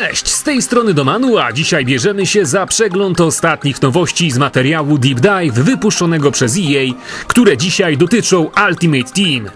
Cześć, z tej strony Domanu, a dzisiaj bierzemy się za przegląd ostatnich nowości z materiału Deep Dive wypuszczonego przez EA, które dzisiaj dotyczą Ultimate Team.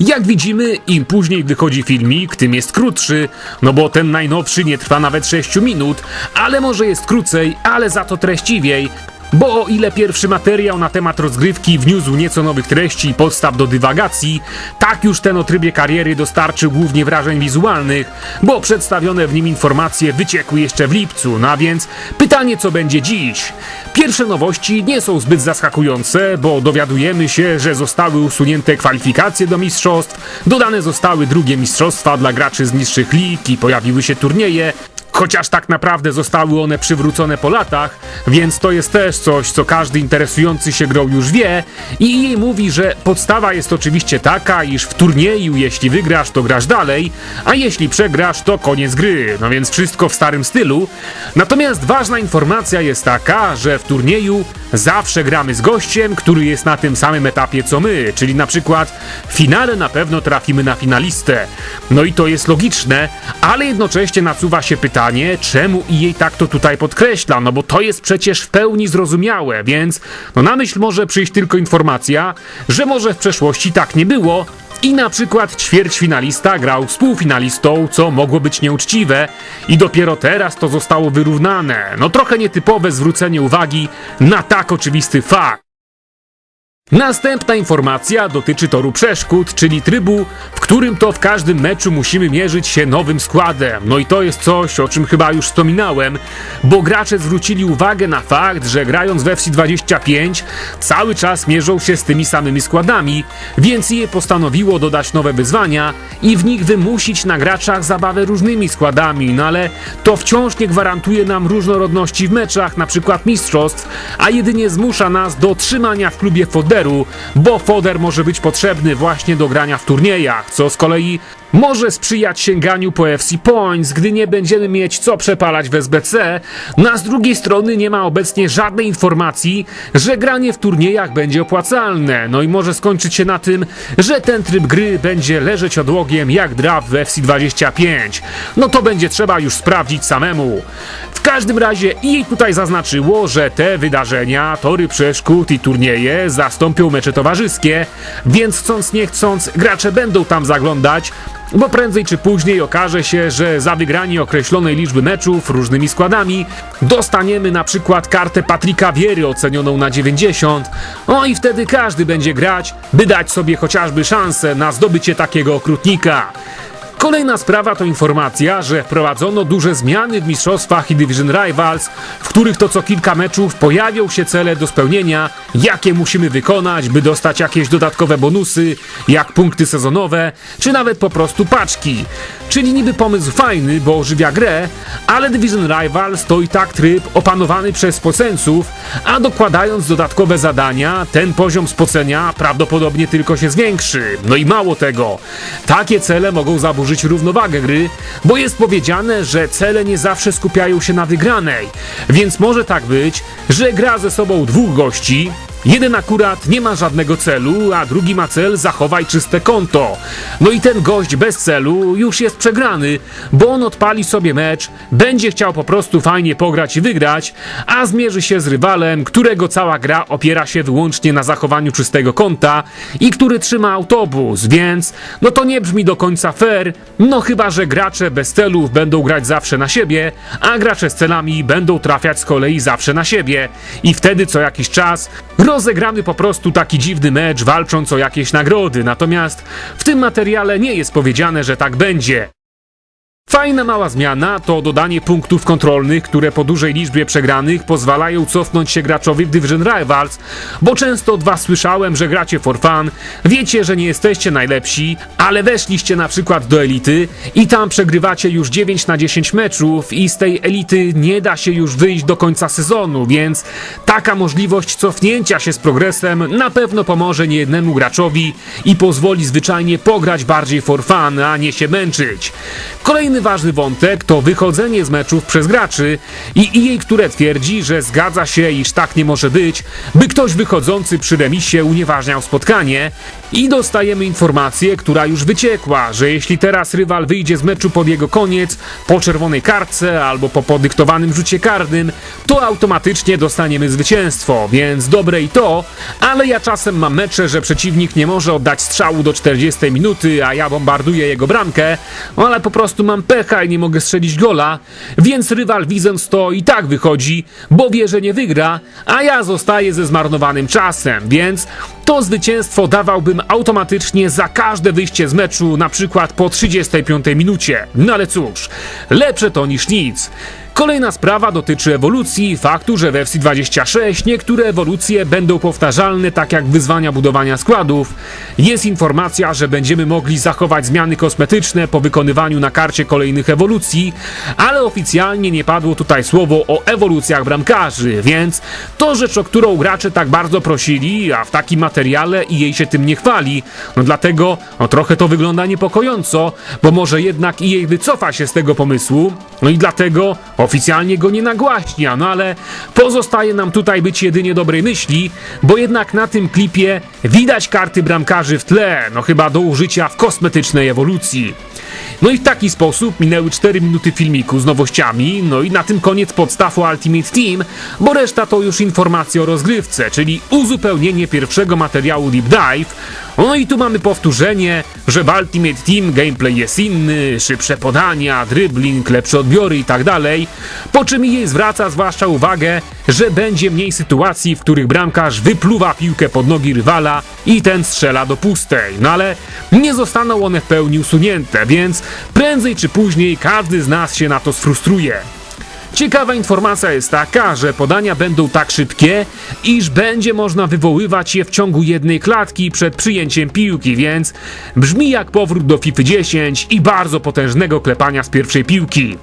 Jak widzimy, im później wychodzi filmik, tym jest krótszy, no bo ten najnowszy nie trwa nawet 6 minut, ale może jest krócej, ale za to treściwiej, bo o ile pierwszy materiał na temat rozgrywki wniósł nieco nowych treści i podstaw do dywagacji, tak już ten o trybie kariery dostarczył głównie wrażeń wizualnych, bo przedstawione w nim informacje wyciekły jeszcze w lipcu, no a więc pytanie co będzie dziś. Pierwsze nowości nie są zbyt zaskakujące, bo dowiadujemy się, że zostały usunięte kwalifikacje do mistrzostw, dodane zostały drugie mistrzostwa dla graczy z niższych lig i pojawiły się turnieje, Chociaż tak naprawdę zostały one przywrócone po latach, więc to jest też coś, co każdy interesujący się grą już wie i jej mówi, że podstawa jest oczywiście taka, iż w turnieju jeśli wygrasz, to grasz dalej, a jeśli przegrasz, to koniec gry, no więc wszystko w starym stylu. Natomiast ważna informacja jest taka, że w turnieju zawsze gramy z gościem, który jest na tym samym etapie co my, czyli na przykład w finale na pewno trafimy na finalistę. No i to jest logiczne, ale jednocześnie nasuwa się pytanie, czemu i jej tak to tutaj podkreśla, no bo to jest przecież w pełni zrozumiałe, więc no na myśl może przyjść tylko informacja, że może w przeszłości tak nie było, i na przykład ćwierćfinalista grał z półfinalistą, co mogło być nieuczciwe, i dopiero teraz to zostało wyrównane. No trochę nietypowe zwrócenie uwagi na tak oczywisty fakt. Następna informacja dotyczy toru przeszkód, czyli trybu, w którym to w każdym meczu musimy mierzyć się nowym składem. No i to jest coś, o czym chyba już wspominałem, bo gracze zwrócili uwagę na fakt, że grając w FC 25 cały czas mierzą się z tymi samymi składami, więc je postanowiło dodać nowe wyzwania i w nich wymusić na graczach zabawę różnymi składami, no ale to wciąż nie gwarantuje nam różnorodności w meczach, na przykład mistrzostw, a jedynie zmusza nas do trzymania w klubie foderu, bo foder może być potrzebny właśnie do grania w turniejach, co z kolei może sprzyjać sięganiu po FC Points, gdy nie będziemy mieć co przepalać w SBC, no a z drugiej strony nie ma obecnie żadnej informacji, że granie w turniejach będzie opłacalne, no i może skończyć się na tym, że ten tryb gry będzie leżeć odłogiem jak draft w FC25. No to będzie trzeba już sprawdzić samemu. W każdym razie jej tutaj zaznaczyło, że te wydarzenia, tory przeszkód i turnieje zastąpią mecze towarzyskie, więc chcąc nie chcąc gracze będą tam zaglądać, bo prędzej czy później okaże się, że za wygranie określonej liczby meczów różnymi składami dostaniemy na przykład kartę Patryka Wiery ocenioną na 90. No i wtedy każdy będzie grać, by dać sobie chociażby szansę na zdobycie takiego okrutnika. Kolejna sprawa to informacja, że wprowadzono duże zmiany w mistrzostwach i Division Rivals, w których to co kilka meczów pojawią się cele do spełnienia, jakie musimy wykonać, by dostać jakieś dodatkowe bonusy, jak punkty sezonowe, czy nawet po prostu paczki. Czyli niby pomysł fajny, bo ożywia grę, ale Division Rivals to i tak tryb opanowany przez spoceńców, a dokładając dodatkowe zadania, ten poziom spocenia prawdopodobnie tylko się zwiększy. No i mało tego, takie cele mogą zaburzyć równowagę gry, bo jest powiedziane, że cele nie zawsze skupiają się na wygranej, więc może tak być, że gra ze sobą dwóch gości, Jeden akurat nie ma żadnego celu, a drugi ma cel zachowaj czyste konto. No i ten gość bez celu już jest przegrany, bo on odpali sobie mecz, będzie chciał po prostu fajnie pograć i wygrać, a zmierzy się z rywalem, którego cała gra opiera się wyłącznie na zachowaniu czystego konta i który trzyma autobus, więc no to nie brzmi do końca fair, no chyba, że gracze bez celów będą grać zawsze na siebie, a gracze z celami będą trafiać z kolei zawsze na siebie i wtedy co jakiś czas rozegramy po prostu taki dziwny mecz, walcząc o jakieś nagrody. Natomiast w tym materiale nie jest powiedziane, że tak będzie. Fajna mała zmiana to dodanie punktów kontrolnych, które po dużej liczbie przegranych pozwalają cofnąć się graczowi w Division Rivals, bo często od was słyszałem, że gracie for fun, wiecie, że nie jesteście najlepsi, ale weszliście na przykład do elity i tam przegrywacie już 9 na 10 meczów i z tej elity nie da się już wyjść do końca sezonu, więc taka możliwość cofnięcia się z progresem na pewno pomoże niejednemu graczowi i pozwoli zwyczajnie pograć bardziej for fun, a nie się męczyć. Kolejny Kolejny ważny wątek to wychodzenie z meczów przez graczy. I EA, które twierdzi, że zgadza się, iż tak nie może być, by ktoś wychodzący przy remisie unieważniał spotkanie. I dostajemy informację, która już wyciekła, że jeśli teraz rywal wyjdzie z meczu pod jego koniec, po czerwonej kartce albo po podyktowanym rzucie karnym, to automatycznie dostaniemy zwycięstwo, więc dobre i to, ale ja czasem mam mecze, że przeciwnik nie może oddać strzału do 40 minuty, a ja bombarduję jego bramkę, ale po prostu mam pecha i nie mogę strzelić gola, więc rywal widząc to i tak wychodzi, bo wie, że nie wygra, a ja zostaję ze zmarnowanym czasem, więc to zwycięstwo dawałbym automatycznie za każde wyjście z meczu, na przykład po 35 minucie. No ale cóż, lepsze to niż nic. Kolejna sprawa dotyczy ewolucji, faktu, że w FC26 niektóre ewolucje będą powtarzalne, tak jak wyzwania budowania składów. Jest informacja, że będziemy mogli zachować zmiany kosmetyczne po wykonywaniu na karcie kolejnych ewolucji, ale oficjalnie nie padło tutaj słowo o ewolucjach bramkarzy, więc to rzecz, o którą gracze tak bardzo prosili, a w takim materiale i jej się tym nie chwali. No dlatego no, trochę to wygląda niepokojąco, bo może jednak i jej wycofa się z tego pomysłu, no i dlatego oficjalnie go nie nagłaśnia, no ale pozostaje nam tutaj być jedynie dobrej myśli, bo jednak na tym klipie widać karty bramkarzy w tle, no chyba do użycia w kosmetycznej ewolucji. No i w taki sposób minęły 4 minuty filmiku z nowościami, no i na tym koniec podstaw o Ultimate Team, bo reszta to już informacje o rozgrywce, czyli uzupełnienie pierwszego materiału Deep Dive. No i tu mamy powtórzenie, że w Ultimate Team gameplay jest inny, szybsze podania, dribbling, lepsze odbiory tak dalej, po czym jej zwraca zwłaszcza uwagę, że będzie mniej sytuacji, w których bramkarz wypluwa piłkę pod nogi rywala i ten strzela do pustej. No ale nie zostaną one w pełni usunięte, więc prędzej czy później każdy z nas się na to sfrustruje. Ciekawa informacja jest taka, że podania będą tak szybkie, iż będzie można wywoływać je w ciągu jednej klatki przed przyjęciem piłki, więc brzmi jak powrót do FIFA 10 i bardzo potężnego klepania z pierwszej piłki.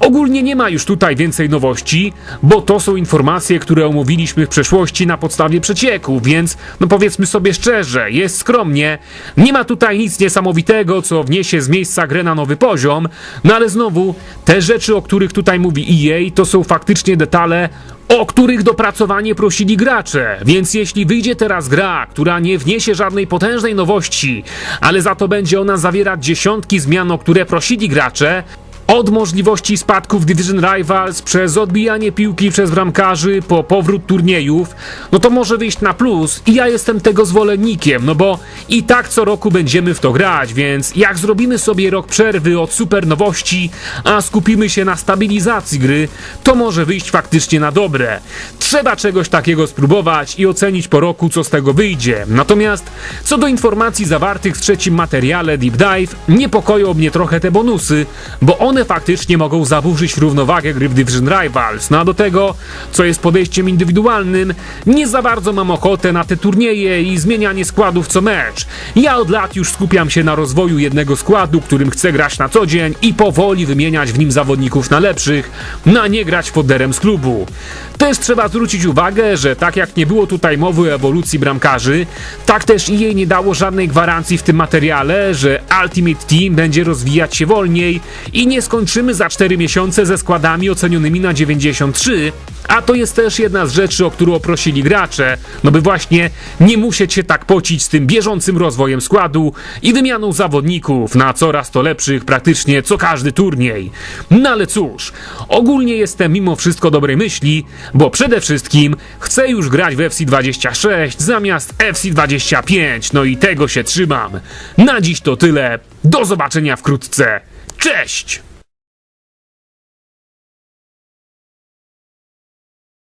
Ogólnie nie ma już tutaj więcej nowości, bo to są informacje, które omówiliśmy w przeszłości na podstawie przecieku, więc no powiedzmy sobie szczerze, jest skromnie. Nie ma tutaj nic niesamowitego, co wniesie z miejsca grę na nowy poziom, no ale znowu, te rzeczy, o których tutaj mówi EA, to są faktycznie detale, o których dopracowanie prosili gracze. Więc jeśli wyjdzie teraz gra, która nie wniesie żadnej potężnej nowości, ale za to będzie ona zawierać dziesiątki zmian, o które prosili gracze, od możliwości spadków Division Rivals przez odbijanie piłki przez bramkarzy po powrót turniejów, no to może wyjść na plus i ja jestem tego zwolennikiem, no bo i tak co roku będziemy w to grać, więc jak zrobimy sobie rok przerwy od super nowości, a skupimy się na stabilizacji gry, to może wyjść faktycznie na dobre. Trzeba czegoś takiego spróbować i ocenić po roku, co z tego wyjdzie. Natomiast co do informacji zawartych w trzecim materiale Deep Dive, niepokoją mnie trochę te bonusy, bo one faktycznie mogą zaburzyć równowagę gry w Division Rivals. No a do tego, co jest podejściem indywidualnym, nie za bardzo mam ochotę na te turnieje i zmienianie składów co mecz. Ja od lat już skupiam się na rozwoju jednego składu, którym chcę grać na co dzień i powoli wymieniać w nim zawodników na lepszych, na nie grać foderem z klubu. Też trzeba zwrócić uwagę, że tak jak nie było tutaj mowy o ewolucji bramkarzy, tak też i jej nie dało żadnej gwarancji w tym materiale, że Ultimate Team będzie rozwijać się wolniej i nie skończymy za 4 miesiące ze składami ocenionymi na 93, a to jest też jedna z rzeczy, o którą prosili gracze, no by właśnie nie musieć się tak pocić z tym bieżącym rozwojem składu i wymianą zawodników na coraz to lepszych praktycznie co każdy turniej. No ale cóż, ogólnie jestem mimo wszystko dobrej myśli, bo przede wszystkim chcę już grać w FC26 zamiast FC25, no i tego się trzymam. Na dziś to tyle, do zobaczenia wkrótce, cześć!